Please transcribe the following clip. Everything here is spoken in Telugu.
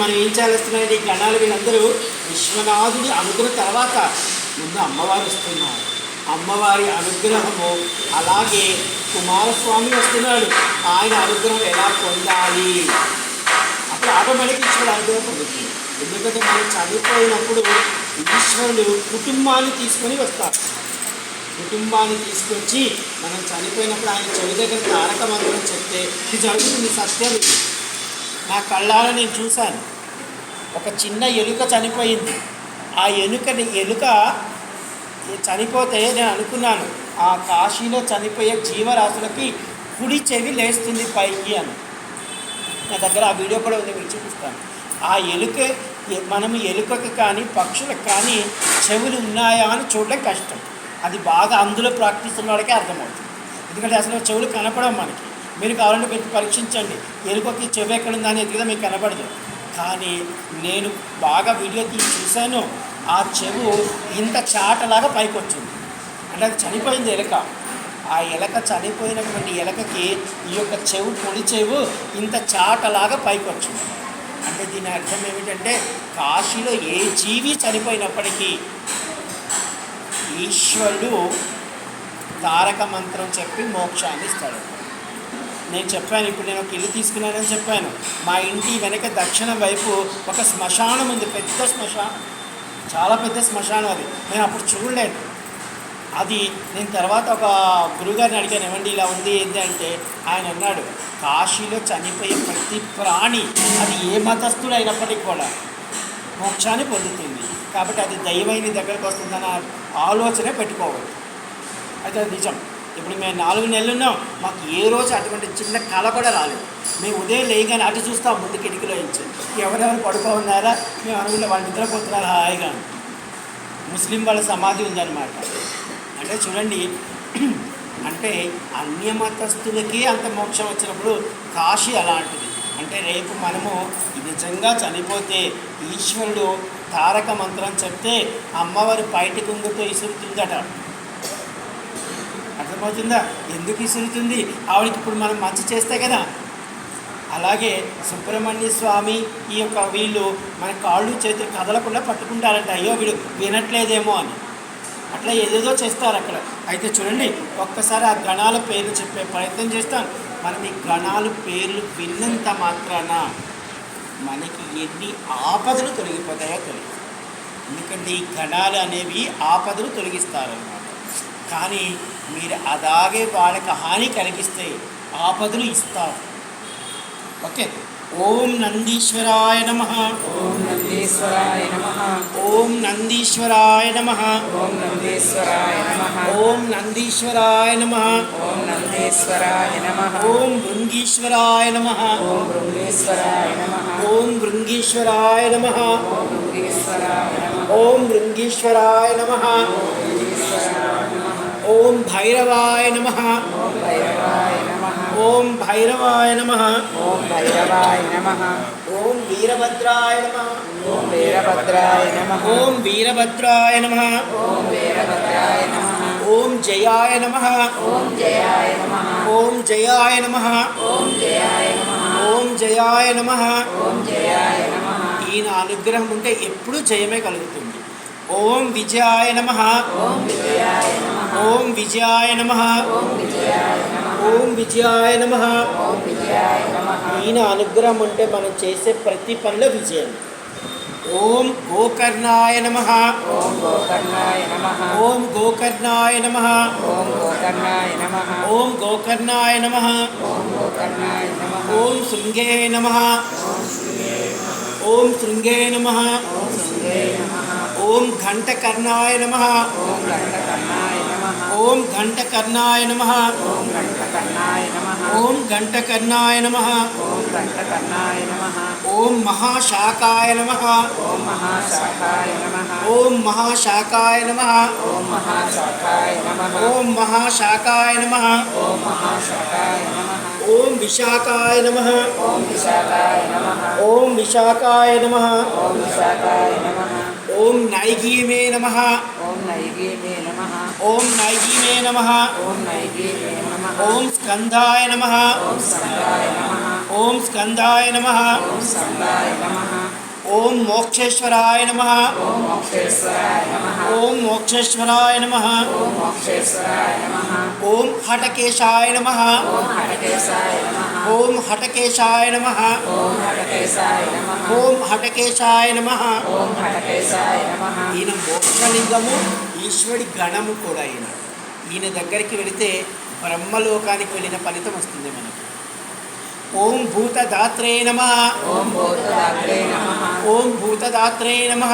మనం ఏం చేస్తున్నారంటే ఈ గణాలు వీళ్ళందరూ విశ్వనాథుడి అనుగ్రహం తర్వాత ముందు అమ్మవారు వస్తున్నారు. అమ్మవారి అనుగ్రహము అలాగే కుమారస్వామి వస్తున్నాడు. ఆయన అనుగ్రహం ఎలా పొందాలి? అప్పుడు ఆటోమేటిక్ ఈశ్వరుడు అనుగ్రహం పొందుతుంది ఎందుకంటే మనం చనిపోయినప్పుడు ఈశ్వరుడు కుటుంబాన్ని తీసుకొని వస్తారు కుటుంబాన్ని తీసుకొచ్చి మనం చనిపోయినప్పుడు ఆయన చెవి దగ్గర తారక మంత్రం చెప్తే ఇది జరుగుతుంది సత్యం ఇది. నా కళ్ళాలో నేను చూశాను. ఒక చిన్న ఎలుక చనిపోయింది. ఆ ఎలుకని ఎలుక చనిపోతే నేను అనుకున్నాను ఆ కాశీలో చనిపోయే జీవరాశులకి కుడి చెవి లేస్తుంది పైకి అని. నా దగ్గర ఆ వీడియో కూడా ఉంది మీరు చూపిస్తాను. ఆ ఎలుక మనం ఎలుకకి కానీ పక్షులకు కానీ చెవులు ఉన్నాయా అని చూడడం కష్టం. అది బాగా అందులో ప్రాక్టీస్ ఉన్న వాడికే అర్థమవుతుంది. ఎందుకంటే అసలు చెవులు కనపడం మనకి. మీరు కావాలంటే మీరు పరీక్షించండి. ఎలుకకి చెవి ఎక్కడ ఉందా అని మీకు కనబడదు. కానీ నేను బాగా వీడియో తీసి చూశాను. ఆ చెవు ఇంత చాటలాగా పైకి వచ్చింది. అంటే అది చనిపోయింది ఎలక. ఆ ఎలక చనిపోయినటువంటి ఎలకకి ఈ యొక్క చెవు పొడి చెవు ఇంత చాటలాగా పైకి వచ్చింది. అంటే దీని అర్థం ఏమిటంటే కాశీలో ఏ జీవి చనిపోయినప్పటికీ ఈశ్వరుడు తారక మంత్రం చెప్పి మోక్షాన్ని ఇస్తాడు. నేను చెప్పాను ఇప్పుడు నేను ఒక ఇల్లు తీసుకున్నానని చెప్పాను. మా ఇంటి వెనక దక్షిణ వైపు ఒక శ్మశానం ఉంది పెద్ద శ్మశానం. చాలా పెద్ద శ్మశానం అది. నేను అప్పుడు చూడలేదు. అది నేను తర్వాత ఒక గురుగారిని అడిగాను ఏమండి ఇలా ఉంది ఏంటి అంటే ఆయన అన్నాడు కాశీలో చనిపోయే ప్రతి ప్రాణి అది ఏ మతస్థుడు అయినప్పటికీ కూడా మోక్షాన్ని పొందుతుంది. కాబట్టి అది దైవైన దగ్గరకు వస్తుందన్న ఆలోచనే పెట్టుకోవద్దు. అయితే అది నిజం. ఇప్పుడు మేము నాలుగు నెలలు ఉన్నాం. మాకు ఏ రోజు అటువంటి చిన్న కళ కూడా రాలేదు. మేము ఉదయం లేయగానే అటు చూస్తాం ముందు కిటికీలో ఇచ్చి ఎవరెవరు పడుకో ఉన్నారా మేము అనుకున్న వాళ్ళు నిద్రపోతున్నారు హాయిగా. ముస్లిం వాళ్ళ సమాధి ఉందన్నమాట. అంటే చూడండి అంటే అన్య మతస్థులకే అంత మోక్షం వచ్చినప్పుడు కాశీ అలాంటిది. అంటే రేపు మనము నిజంగా చనిపోతే ఈశ్వరుడు తారక మంత్రం చెప్తే అమ్మవారి బయటి కుంగుతో ఇసురుతుందట. అర్థమవుతుందా? ఎందుకు ఇసురుతుంది ఆవిడకి ఇప్పుడు మనం మంచి చేస్తే కదా? అలాగే సుబ్రహ్మణ్య స్వామి ఈ యొక్క వీళ్ళు మన కాళ్ళు చేతులు కదలకుండా పట్టుకుంటారంట. అయ్యో వీడు వినట్లేదేమో అని. అట్లా ఏదేదో చేస్తారు అక్కడ. అయితే చూడండి ఒక్కసారి ఆ గణాల పేర్లు చెప్పే ప్రయత్నం చేస్తాం. మనం ఈ గణాలు పేర్లు విన్నంత మాత్రాన మనకి ఎన్ని ఆపదలు తొలగిపోతాయో తెలియదు ఎందుకంటే ఈ గణాలు అనేవి ఆపదలు తొలగిస్తారన్నమాట కానీ మీరు అలాగే వాళ్ళకి హాని కలిగిస్తే ఆపదలు ఇస్తారు ఓకే ఓం నందీశ్వరాయ నమ ఓం నందీశ్వరాయ నమః ఓం నందీశ్వరాయ నమ ఓం నందీశ్వరాయ నమః ఓం నందీశ్వరాయ నమ ఓం నందీశ్వరాయ నమః ఓం భృంగీశ్వరాయ నమ ఓం బృంగేశ్వరాయ నమః ఓం భృంగీశ్వరాయ నమ ఓం బృంగేశ్వరాయ నమః ఓం భృంగీశ్వరాయ నమ ఓం భైరవాయ నమ. ఓం భైరవాయ నమ. ఓం భైరవాయ నమ ఓం వీరభద్రాయ నమ. ఓం వీరభద్రాయ నమ. ఓం వీరభద్రాయ నమ ఓం వీరభద్రాయ నమ ఓం జయాయ నమ. ఓం జయాయ నమ. ఓం జయాయ నమ. ఓం జయాయ నమ ఓం జయాయ నమ ఓం జయాయ నమ ఈయన అనుగ్రహం ఉంటే ఎప్పుడూ జయమే కలుగుతుంది. ఓం విజయాయ నమ ఓం విజయాయ నమ. ఓం విజయాయ నమ ఓం విజయాయ నమః ఓం విజయాయ నమ ఓం విజయాయ నమః ఈయన అనుగ్రహం ఉంటే మనం చేసే ప్రతి పనిలో విజయం ఓం గోకర్ణాయ నమ ఓం గోకర్ణాయ నమః ఓం గోకర్ణాయ నమ ఓం గోకర్ణాయ నమః ఓం గోకర్ణాయ నమ ఓం గోకర్ణాయ నమః ఓం శృంగే నమ ఓం శృంగే నమ ఓం శృంగే నమః ఓం ఘంటకర్ణాయ నమ ఓం ఘంటకర్ణాయ నమః ఓం ఘంటకర్ణాయ నమ ఓం ఘంటకర్ణాయ నమః ఓం ఘంటకర్ణాయ నమ ఓం ఘంటకర్ణాయ నమః ఓం మహాశాకాయ నమ ఓం మహాశాఖాయ నమః ఓం మహాశాకాయ నమ ఓం మహాశాఖాయ నమః ఓం మహాశాకాయ నమ ఓం నమః ఓం విశాఖాయ నమ ఓం విశాఖాయ నమః ఓం విశాఖాయ నమ ఓం విశాఖాయ నమః ఓం నైగీమే నమ ఓం నైగీమే ఓం నైగీమే నమ ఓం స్కందాయ నమ ఓం స్కందాయ నమ ఓం మోక్షేశ్వరాయ నమ ఓం మోక్షేశ్వరాయ నమ ఓం హటకేశాయ నమః ఓం హటకేశాయ నమ ఓం హటకేశాయ నమః ఈయన మోక్షలింగము ఈశ్వరుడి గణము కూడా ఈయన. ఈయన దగ్గరికి వెళితే బ్రహ్మలోకానికి వెళ్ళిన ఫలితం వస్తుంది మనకు. ఓం భూతదాత్రే నమ. ఓం భూతదాత్రే నమః. ఓం భూతదాత్రే నమ.